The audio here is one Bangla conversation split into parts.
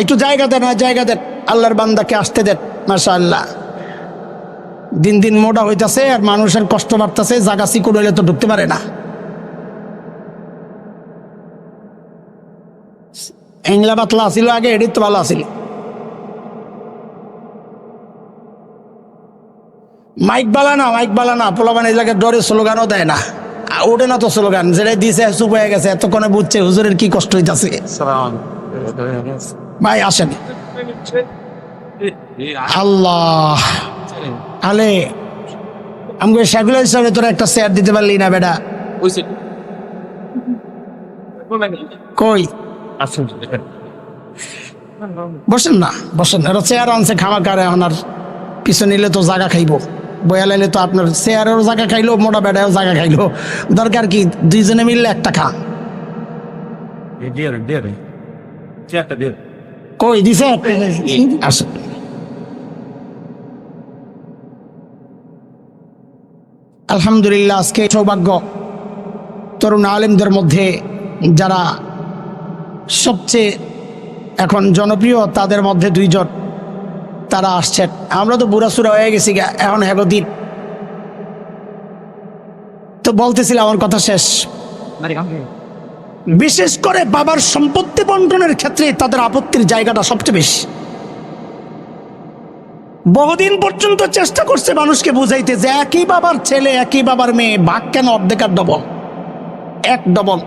একটু জায়গা দেন আর জায়গা দেন। আল্লাহর বান্দাকে আসতে দেন মাসা আল্লাহ দিন দিন মোটা হইতেছে আর মানুষের কষ্ট বাড়তেছে জাগা সিকুর হইলে তো ঢুকতে পারে না। এংলা পাতলা আসিল আগে এডিট তো ভালো আসিল মাইক বালা না, মাইক বালা না পোলাবান জায়গায় ডরে স্লোগানও দেয় না। ওঠে না তো স্লোগান যেটা দিছে, চুপ হয়ে গেছে, এতক্ষণে বুঝছে হুজুরের কি কষ্ট হইতাছে। ভাই, আসেন। আল্লাহ। আলে আমাকে শাকুল হিসাবে তোরা একটা শেয়ার দিতে পারলি না, বেটা। কই? বসেন না, বসেন। এটা চেয়ার আনছে খামা কারে আপনার পিছনে নিলে তো জায়গা খাইবো। বয়া লাইলে তো আপনার চেয়ারেরও জায়গা খাইলো, মোটা বেড়ায়ও জায়গা খাইলো। দরকার কি দুইজনে মিললে একটা খা? কই দিছে? আসেন আলহামদুলিল্লাহ, আজকে সৌভাগ্য। তরুণ আলেমদের মধ্যে যারা সবচেয়ে এখন জনপ্রিয়, তাদের মধ্যে দুইজন তারা আসছেন। আমরা তো বুড়াসুরা হয়ে গেছি এখন হেগদিন তো বলতেছিলাম, আমার কথা শেষ। বিশেষ করে বাবার সম্পত্তি বন্টনের ক্ষেত্রে তাদের আপত্তির জায়গাটা সবচেয়ে বেশি। বহুদিন পর্যন্ত চেষ্টা করছে মানুষকে বুঝাইতে যে একই বাবার ছেলে, একই বাবার মেয়ে, ভাগ কেন অর্ধেকার ডবল? এক ডবল।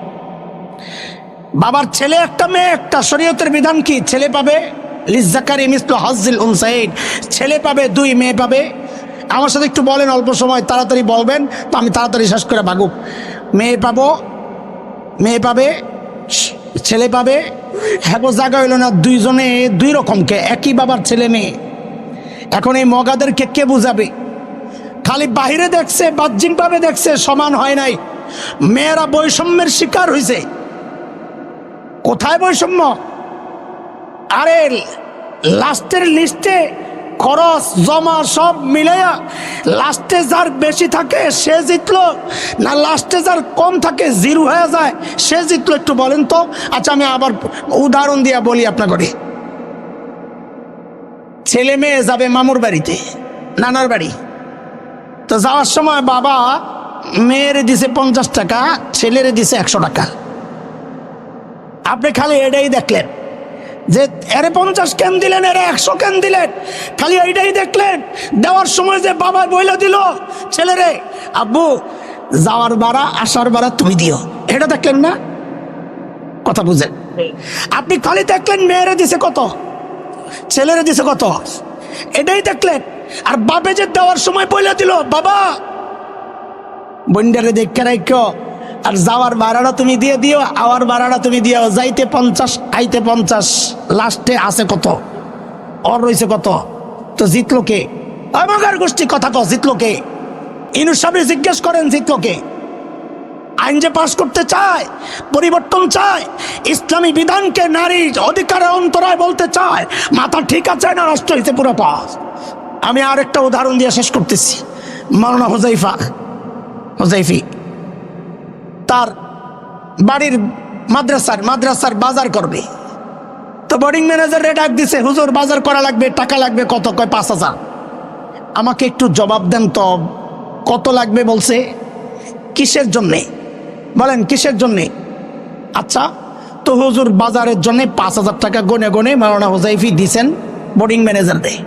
বাবার ছেলে একটা মেয়ে, একটা শরীয়তের বিধান কি? ছেলে পাবে? হাজিল ছেলে পাবে, দুই মেয়ে পাবে। আমার সাথে একটু বলেন, অল্প সময়, তাড়াতাড়ি বলবেন, তো আমি তাড়াতাড়ি শেষ করে ভাগুক। মেয়ে পাবো মেয়ে পাবে? ছেলে পাবে? হ্যাঁ জায়গা হইল না দুইজনে দুই রকমকে, একই বাবার ছেলে মেয়ে। এখন এই মগাদেরকে কে বুঝাবে? খালি বাহিরে দেখছে, বাহ্যিকভাবে দেখছে, সমান হয় নাই। মেয়েরা বৈষম্যের শিকার হয়েছে কোথায় বৈষম্য? আরে, লাস্টের লিস্টে খরচ, জমা সব মিলাইয়া লাস্টে যার বেশি থাকে সে জিতলো। না, লাস্টে যার কম থাকে, জিরো হয়ে যায়, সে জিতলো। একটু বলেন তো। আচ্ছা আমি আবার উদাহরণ দিয়া বলি আপনাকে। ছেলে মেয়ে যাবে মামুর বাড়িতে, নানার বাড়ি। তো যাওয়ার সময় বাবা মেয়েরে দিছে পঞ্চাশ টাকা, ছেলেরে দিছে একশো টাকা। আপনি খালি এটাই দেখলেন। যে এরে পঞ্চাশ কেন দিলেন এরে একশো কেন দিলেন? খালি এইটাই দেখলেন। দেওয়ার সময় যে বাবা বইলে দিল ছেলেরে আব্বু যাওয়ার বাড়া আসার বাড়া তুমি দিও। এটা দেখলেন না? কথা বুঝেন আপনি খালি দেখলেন মেয়েরে দিছে কত? ছেলেরে দিছে কত? এটাই দেখলেন। আর বাপে যে দেওয়ার সময় বইলে দিল বাবা বন্ডারে দেখে রাখো আর যাওয়ার ভাড়াটা তুমি দিয়ে দিও, আওয়ার ভাড়াটা তুমি দিও। যাইতে পঞ্চাশ, আইতে পঞ্চাশ, লাস্টে আছে কত? অর রয়েছে কত? তো জিতলো কে? আমাগার গোষ্ঠী, কথা কো জিতলো কে? ইনু সাহেব জিজ্ঞেস করেন, জিতলো কে? আইন যে পাশ করতে চায়, পরিবর্তন চায়, ইসলামী বিধানকে নারী অধিকারের অন্তরায় বলতে চায়, মাথা ঠিক আছে না নষ্ট হয়েছে পুরো পাস আমি আর একটা উদাহরণ দিয়ে শেষ করতেছি। মাওলানা হুজাইফা হুজাইফি তার বাড়ির মাদ্রাসার মাদ্রাসার বাজার করবে। তো বোর্ডিং ম্যানেজার ডাক দিছে, হুজুর, বাজার করা লাগবে, টাকা লাগবে, কত? কয়, পাঁচ হাজার। আমাকে একটু জবাব দেন তো, কত লাগবে? বলছে, কিসের জন্যে? বলেন, কিসের জন্যে? আচ্ছা তো হুজুর, বাজারের জন্যে পাঁচ হাজার টাকা গনে গনে মাওলানা হুজাইফি দিছেন বোর্ডিং ম্যানেজার দেয়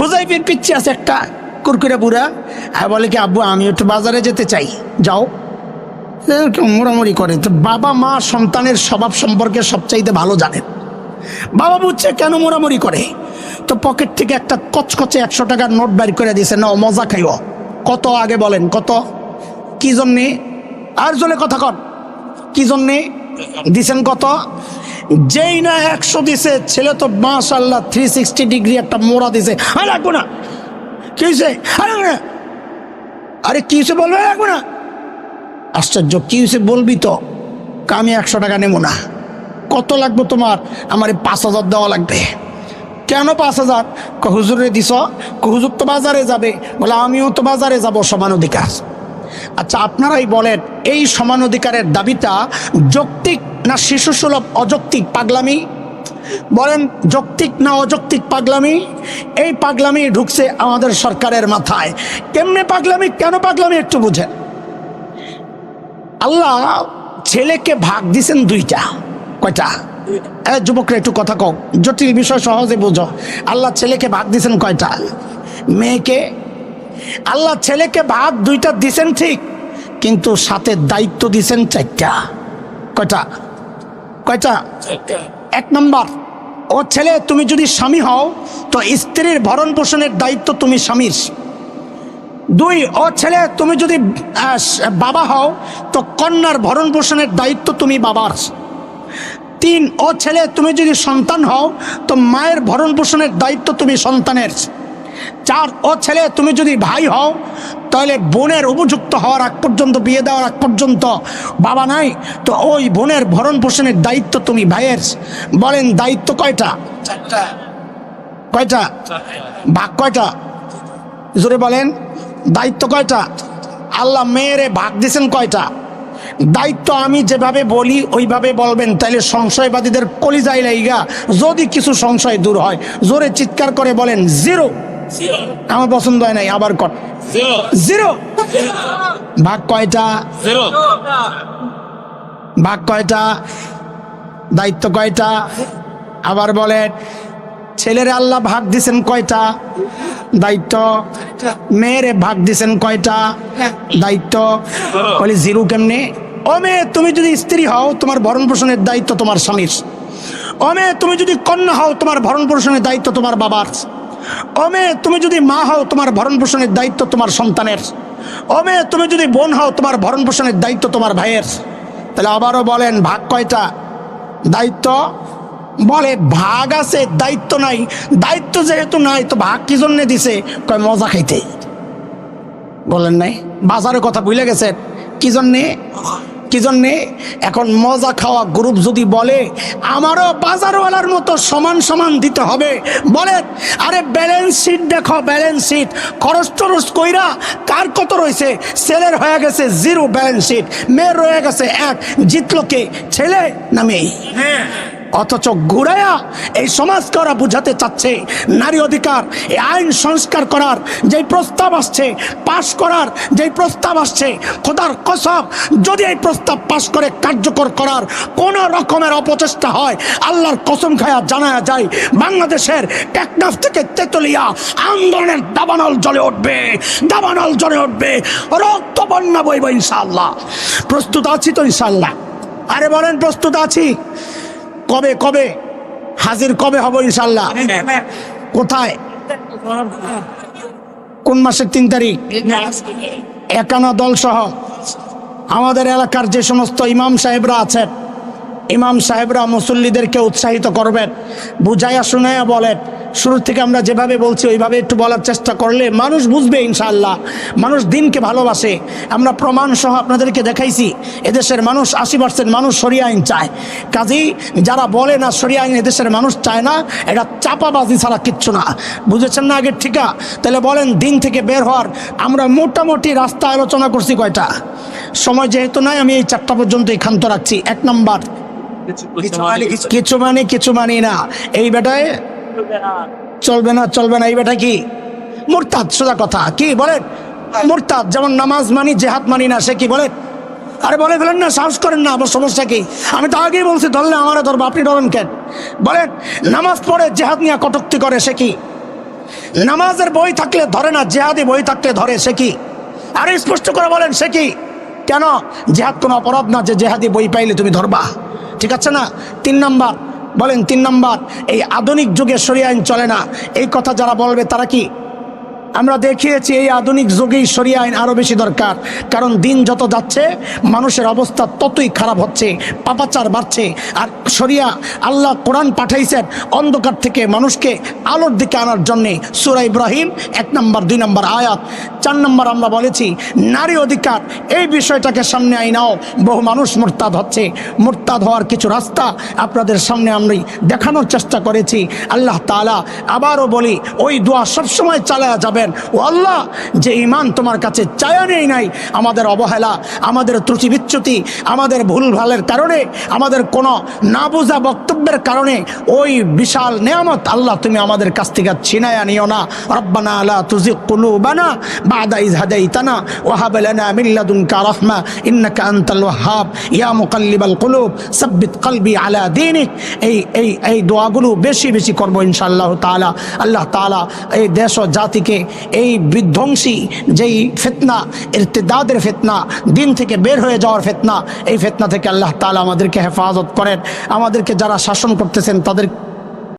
হুজাইফির পিচ্ছি আছে একটা কুরকুরে বুড়া। হ্যাঁ বলে কি, আব্বু আমি একটু বাজারে যেতে চাই। যাও। মোড়ামুড়ি করে। তো বাবা মা সন্তানের স্বভাব সম্পর্কে সবচাইতে ভালো জানেন। বাবা বুঝছে কেন মোড়ামুড়ি করে? তো পকেট থেকে একটা কচকচে একশো টাকার নোট বের করে দিয়েছে না মজা খাইও। কত আগে বলেন, কত? কি জন্যে? আর জলে কথা কর কি জন্যে? দিছেন কত? যেই না একশো দিছে, ছেলে তো মাশাল্লাহ থ্রি সিক্সটি ডিগ্রি একটা মোড়া দিছে। আর লাগবো না। কি হয়েছে আরে কি হয়েছে বলবে? লাগবো না। আশ্চর্য, কি হয়েছে বলবি তো? আমি একশো টাকা নেব না। কত লাগবে তোমার? আমার পাঁচ হাজার দেওয়া লাগবে। কেন পাঁচ হাজার? হুজুরে দিস হুজুর তো বাজারে যাবে। বলে, আমিও তো বাজারে যাব, সমান অধিকার। আচ্ছা আপনারাই বলেন, এই সমান অধিকারের দাবিটা যৌক্তিক না শিশু সুলভ অযৌক্তিক পাগলামি? বলেন, যৌক্তিক না অযৌক্তিক পাগলামি? এই পাগলামি ঢুকছে আমাদের সরকারের মাথায়। কেমনে পাগলামি? কেন পাগলামি একটু বুঝেন। আল্লাহ ছেলেকে ভাগ দিছেন দুইটা। কয়টা? যুবকরা একটু কথা কও। জটিল বিষয়, সহজে বোঝো। আল্লাহ ছেলেকে ভাগ দিছেন কয়টা? মেয়েকে? আল্লাহ ছেলেকে ভাগ দুইটা দিছেন ঠিক, কিন্তু সাথে দায়িত্ব দিছেন চারটা। কয়টা? কয়টা? এক নম্বর, ও ছেলে, তুমি যদি স্বামী হও, তো স্ত্রীর ভরণ পোষণের দায়িত্ব তুমি স্বামীর। দুই ও ছেলে তুমি যদি বাবা হও তো কন্যার ভরণ পোষণের দায়িত্ব তুমি বাবার। তিন ও ছেলে তুমি যদি সন্তান হও তো মায়ের ভরণ পোষণের দায়িত্ব তুমি সন্তানের। চার ও ছেলে তুমি যদি ভাই হও তাহলে বোনের উপযুক্ত হওয়ার আগ পর্যন্ত বিয়ে দেওয়ার আগ পর্যন্ত বাবা নাই তো ওই বোনের ভরণ পোষণের দায়িত্ব তুমি ভাইয়ের। বলেন দায়িত্ব কয়টা? কয়টা? ভাগ কয়টা? জোরে বলেন। দায়িত্ব কয়টা? আল্লাহ মেয়েরে ভাগ দিছেন কয়টা? দায়িত্ব আমি যেভাবে বলি ওইভাবে বলবেন। তাইলে সংশয়বাদীদের কলিজাই লাইগা। যদি কিছু সংশয় দূর হয় জোরে চিৎকার করে বলেন জিরো। আমার পছন্দ হয় নাই আবার কট জিরো। ভাগ কয়টা? ভাগ কয়টা? দায়িত্ব কয়টা? আবার বলেন ছেলেরে আল্লাহ ভাগ দিছেন কয়টা? দায়িত্ব। মেয়েরে ভাগ দিছেন কয়টা? দায়িত্ব। বলি, জিরু কেমনে? ও মেয়ে, তুমি যদি স্ত্রী হও, তোমার ভরণ পোষণের দায়িত্ব তোমার স্বামীর। ও মেয়ে, তুমি যদি কন্যা হও, তোমার ভরণ পোষণের দায়িত্ব তোমার বাবার। ও মেয়ে, তুমি যদি মা হও, তোমার ভরণ পোষণের দায়িত্ব তোমার সন্তানের। ও মেয়ে, তুমি যদি বোন হও, তোমার ভরণ পোষণের দায়িত্ব তোমার ভাইয়ের। তাহলে আবারও বলেন, ভাগ কয়টা? দায়িত্ব বলে, ভাগ আছে, দায়িত্ব নাই। দায়িত্ব যেহেতু নাই, তো ভাগ কি জন্য দিছে? কয়, মজা খাইতে। বলেন নাই, বাজারের কথা ভুলে গেছেন কি জন্যে? কি জন্যে? এখন মজা খাওয়া গ্রুপ যদি বলে, আমারও বাজারওয়ালার মতো সমান সমান দিতে হবে। বলে, আরে, ব্যালেন্স শিট দেখো, ব্যালেন্স শিট। খরচ টরচ কইরা কার কত রয়েছে ছেলের হয়ে গেছে জিরো ব্যালেন্স শিট। মেয়ের রয়ে গেছে এক। জিতলো কে? ছেলে না মেয়ে? অথচ ঘুরাইয়া এই সমাজকে ওরা বুঝাতে চাচ্ছে। নারী অধিকার, এই আইন সংস্কার করার যেই প্রস্তাব আসছে, পাশ করার যেই প্রস্তাব আসছে, খোদার কসব যদি এই প্রস্তাব পাশ করে কার্যকর করার কোন রকমের অপচেষ্টা হয়, আল্লাহর কসম খায়া জানা যায়, বাংলাদেশের টেকনাফ থেকে তেতুলিয়া আন্দোলনের দাবানল জ্বলে উঠবে, দাবানল জ্বলে উঠবে, রক্ত বন্যা বইব ইনশাআল্লাহ। প্রস্তুত আছি তো ইনশাআল্লাহ। আরে বলেন, প্রস্তুত আছি। কবে কবে? হাজির কবে হব ইনশাল্লাহ কোথায়? কোন মাসের তিন তারিখ? একানা দল সহ আমাদের এলাকার যে সমস্ত ইমাম সাহেবরা আছেন ইমাম সাহেবরা মুসল্লিদেরকে উৎসাহিত করবেন বুঝাইয়া শুনাইয়া বলেন শুরু থেকে আমরা যেভাবে বলছি ওইভাবে একটু বলার চেষ্টা করলে মানুষ বুঝবে ইনশাআল্লাহ। মানুষ দিনকে ভালোবাসে। আমরা প্রমাণ সহ আপনাদেরকে দেখাইছি এদেশের মানুষ আশি পার্সেন্ট মানুষ সরিয়ে আইন চায়। কাজেই যারা বলে না সরিয়ে আইন এদেশের মানুষ চায় না এটা চাপাবাজি ছাড়া কিচ্ছু না। বুঝেছেন না আগের ঠিকা? তাহলে বলেন দিন থেকে বের হওয়ার আমরা মোটামুটি রাস্তা আলোচনা করছি কয়টা? সময় যেহেতু নাই আমি এই চারটা পর্যন্ত ক্ষান্ত রাখছি। এক নম্বর। কিছু মানে কিছু মানি না। এই বেটায় চলবে না। চলবে না এই বেটা কি? মোরতাদ, সোজা কথা। কি বলে? মোরতাদ, যেমন নামাজ মানি, জেহাদ মানি না, সে কি বলে? আরে বলে ফেলেন না, সাহস করেন না, আমার সমস্যা কি? আমি তো আগেই বলছি, ধরলে আমার ধরবো, আপনি ধরেন কেন? বলেন নামাজ পড়ে জেহাদ নিয়ে কটুক্তি করে, সে কি? নামাজের বই থাকলে ধরে না, জেহাদি বই থাকলে ধরে, সে কি? আরে স্পষ্ট করে বলেন, সে কি? কেন? জেহাদ কোনো অপরাধ না যে জেহাদি বই পাইলে তুমি ধরবা। ঠিক আছে না? তিন নাম্বার বলেন তিন নম্বর, এই আধুনিক যুগে সরিয়ে আইন চলে না। এই কথা যারা বলবে তারা কি? আমরা দেখিয়েছি এই আধুনিক যুগেই সরিয়ে আইন আরও বেশি দরকার। কারণ দিন যত যাচ্ছে, মানুষের অবস্থা ততই খারাপ হচ্ছে, পাপাচার বাড়ছে। আর সরিয়া আল্লাহ কোরআন পাঠাইছেন অন্ধকার থেকে মানুষকে আলোর দিকে আনার জন্যে। সুরা ইব্রাহিম, এক নম্বর, দুই নম্বর আয়াত, চার নম্বর আমরা বলেছি, নারী অধিকার, এই বিষয়টাকে সামনে আইনাও। বহু মানুষ মোরতাদ হচ্ছে। মোরতাদ হওয়ার কিছু রাস্তা আপনাদের সামনে আমি দেখানোর চেষ্টা করেছি। আল্লাহ তালা আবারও বলি, ওই দোয়া সবসময় চালায়া যাবে করবেন ও আল্লাহ, যে ইমান তোমার কাছে চায়া নেই নাই, আমাদের অবহেলা, আমাদের ত্রুটি বিচ্যুতি আমাদের ভুল ভালের কারণে, আমাদের কোনো না বোঝা বক্তব্যের কারণে, ওই বিশাল নেয়ামত আল্লাহ তুমি আমাদের কাছ থেকে ছিনায়া নিও না। রব্বানা আলা তুজি কুলুবানা বাদা ইজ হাদাইতানা ওয়াহাব লানা মিন লাদুনকা রাহমা ইন্নাকা আনতাল ওয়াহ্হাব ইয়া মুকাল্লিবাল কুলুব, সাব্বিত কলবি আলা দীনিক। এই এই এই দোয়াগুলো বেশি বেশি করব ইনশাআল্লাহ তাআলা। আল্লাহ তাআলা এই দেশ ও জাতিকে এই বিধ্বংসী যেই ফেতনা, ইরতিদাদের ফেতনা, দিন থেকে বের হয়ে যাওয়ার ফেতনা, এই ফেতনা থেকে আল্লাহ তালা আমাদেরকে হেফাজত করেন। আমাদেরকে যারা শাসন করতেছেন, তাদের